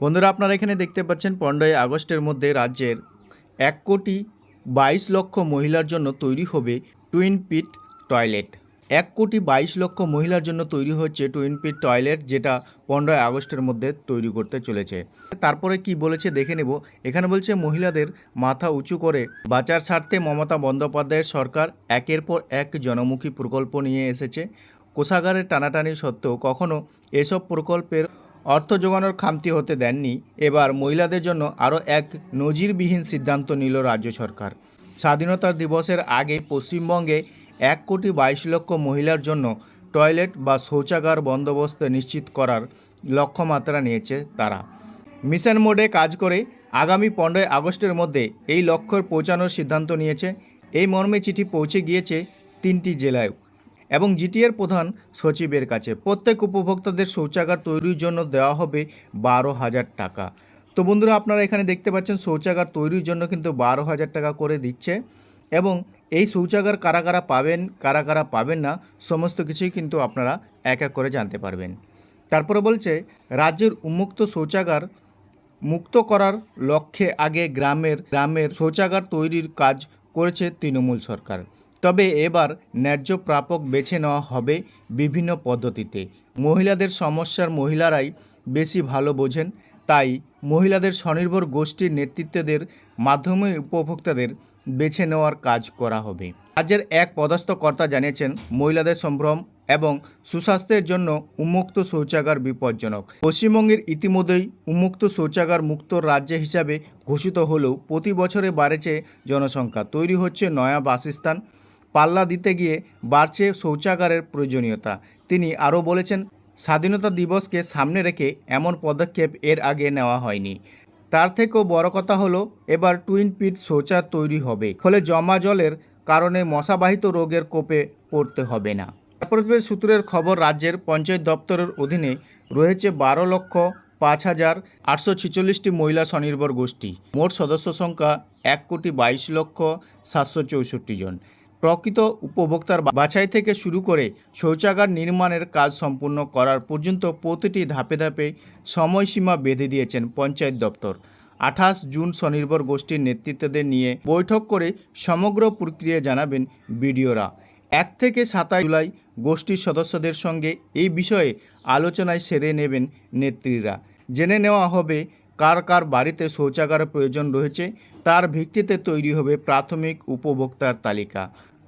বন্ধুরা, আপনারা এখানে দেখতে পাচ্ছেন পনেরোই আগস্টের মধ্যে রাজ্যের এক কোটি বাইশ লক্ষ মহিলার জন্য তৈরি হবে টুইন পিট টয়লেট। এক কোটি বাইশ লক্ষ মহিলার জন্য তৈরি হচ্ছে টুইন পিট টয়লেট, যেটা পনেরোই আগস্টের মধ্যে তৈরি করতে চলেছে। তারপরে কি বলেছে দেখে নেব। এখানে বলছে, মহিলাদের মাথা উঁচু করে বাঁচার স্বার্থে মমতা বন্দ্যোপাধ্যায়ের সরকার একের পর এক জনমুখী প্রকল্প নিয়ে এসেছে। কোষাগারের টানাটানি সত্ত্বেও কখনো এসব প্রকল্পের অর্থ যোগানোর খামতি হতে দেননি। এবার মহিলাদের জন্য আরও এক নজিরবিহীন সিদ্ধান্ত নিল রাজ্য সরকার। স্বাধীনতার দিবসের আগে পশ্চিমবঙ্গে এক কোটি বাইশ লক্ষ মহিলার জন্য টয়লেট বা শৌচাগার বন্দোবস্ত নিশ্চিত করার লক্ষ্যমাত্রা নিয়েছে তারা। মিশন মোডে কাজ করে আগামী পনেরোই আগস্টের মধ্যে এই লক্ষ্যর পৌঁছানোর সিদ্ধান্ত নিয়েছে। এই মর্মে চিঠি পৌঁছে গিয়েছে তিনটি জেলায় এবং জিটিএর প্রধান সচিবের কাছে। প্রত্যেক উপভোক্তাদের শৌচাগার তৈরির জন্য দেওয়া হবে বারো হাজার টাকা। তো বন্ধুরা, আপনারা এখানে দেখতে পাচ্ছেন শৌচাগার তৈরির জন্য কিন্তু বারো হাজার টাকা করে দিচ্ছে এবং এই শৌচাগার কারা কারা পাবেন, কারা কারা পাবেন না, সমস্ত কিছুই কিন্তু আপনারা এক এক করে জানতে পারবেন। তারপরে বলছে, রাজ্যের উন্মুক্ত শৌচাগার মুক্ত করার লক্ষ্যে আগে গ্রামের গ্রামের শৌচাগার তৈরির কাজ করেছে তৃণমূল সরকার। তবে এবার ন্যায্য প্রাপক বেছে নেওয়া হবে বিভিন্ন পদ্ধতিতে। মহিলাদের সমস্যার মহিলারাই বেশি ভালো বোঝেন, তাই মহিলাদের স্বনির্ভর গোষ্ঠীর নেতৃত্বদের মাধ্যমে উপভোক্তাদের বেছে নেওয়ার কাজ করা হবে। রাজ্যের এক পদস্থ কর্তা জানিয়েছেন, মহিলাদের সম্ভ্রম এবং সুস্বাস্থ্যের জন্য উন্মুক্ত শৌচাগার বিপজ্জনক। পশ্চিমবঙ্গের ইতিমধ্যেই উন্মুক্ত শৌচাগার মুক্ত রাজ্য হিসাবে ঘোষিত হলেও প্রতি বছরে বাড়েছে জনসংখ্যা। তৈরি হচ্ছে নয়া বাসস্থান পাল্লা দিতে গিয়ে বাড়ছে শৌচাগারের প্রয়োজনীয়তা। তিনি আরও বলেছেন, স্বাধীনতা দিবসকে সামনে রেখে এমন পদক্ষেপ এর আগে নেওয়া হয়নি। তার থেকেও বড় কথা হলো, এবার টুইন পিট শৌচার তৈরি হবে। ফলে জমা জলের কারণে মশাবাহিত রোগের কোপে পড়তে হবে না। তারপরে সূত্রের খবর, রাজ্যের পঞ্চায়েত দপ্তরের অধীনে রয়েছে বারো লক্ষ পাঁচ হাজার আটশো ছেচল্লিশটি মহিলা স্বনির্ভর গোষ্ঠী। মোট সদস্য সংখ্যা এক কোটি বাইশ লক্ষ সাতশো চৌষট্টি জন। প্রকৃত উপভোক্তার বাছাই থেকে শুরু করে শৌচাগার নির্মাণের কাজ সম্পূর্ণ করার পর্যন্ত প্রতিটি ধাপে ধাপে সময়সীমা বেঁধে দিয়েছেন পঞ্চায়েত দপ্তর। আঠাশ জুন স্বনির্ভর গোষ্ঠীর নেতৃত্বদের নিয়ে বৈঠক করে সমগ্র প্রক্রিয়া জানাবেন বিডিওরা। এক থেকে সাতাশ জুলাই গোষ্ঠীর সদস্যদের সঙ্গে এই বিষয়ে আলোচনায় সেরে নেবেন নেত্রীরা। জেনে নেওয়া হবে কার কার বাড়িতে শৌচাগারের প্রয়োজন রয়েছে, তার ভিত্তিতে তৈরি হবে প্রাথমিক উপভোক্তার তালিকা।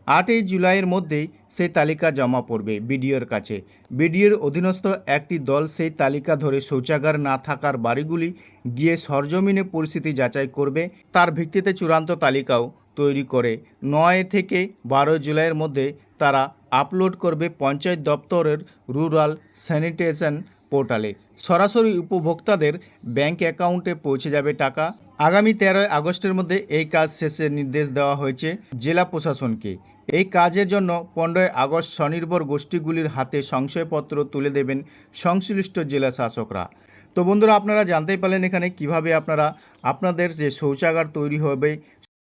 আটই জুলাইয়ের মধ্যেই সেই তালিকা জমা পড়বে বিডিওর কাছে। বিডিওর অধীনস্থ একটি দল সেই তালিকা ধরে শৌচাগার না থাকার বাড়িগুলি গিয়ে সরজমিনে পরিস্থিতি যাচাই করবে। তার ভিত্তিতে চূড়ান্ত তালিকাও তৈরি করে। নয় থেকে বারো জুলাইয়ের মধ্যে তারা আপলোড করবে পঞ্চায়েত দপ্তরের রুরাল স্যানিটেশন পোর্টালে। সরাসরি উপভোক্তাদের ব্যাংক অ্যাকাউন্টে পৌঁছে যাবে টাকা। আগামী তেরোই আগস্টের মধ্যে এই কাজ শেষের নির্দেশ দেওয়া হয়েছে জেলা প্রশাসনকে। এই কাজের জন্য পনেরোই আগস্ট স্বনির্ভর গোষ্ঠীগুলির হাতে সংশয়পত্র তুলে দেবেন সংশ্লিষ্ট জেলা শাসকরা। তো বন্ধুরা, আপনারা জানতেই পারলেন এখানে কীভাবে আপনারা, আপনাদের যে শৌচাগার তৈরি হবে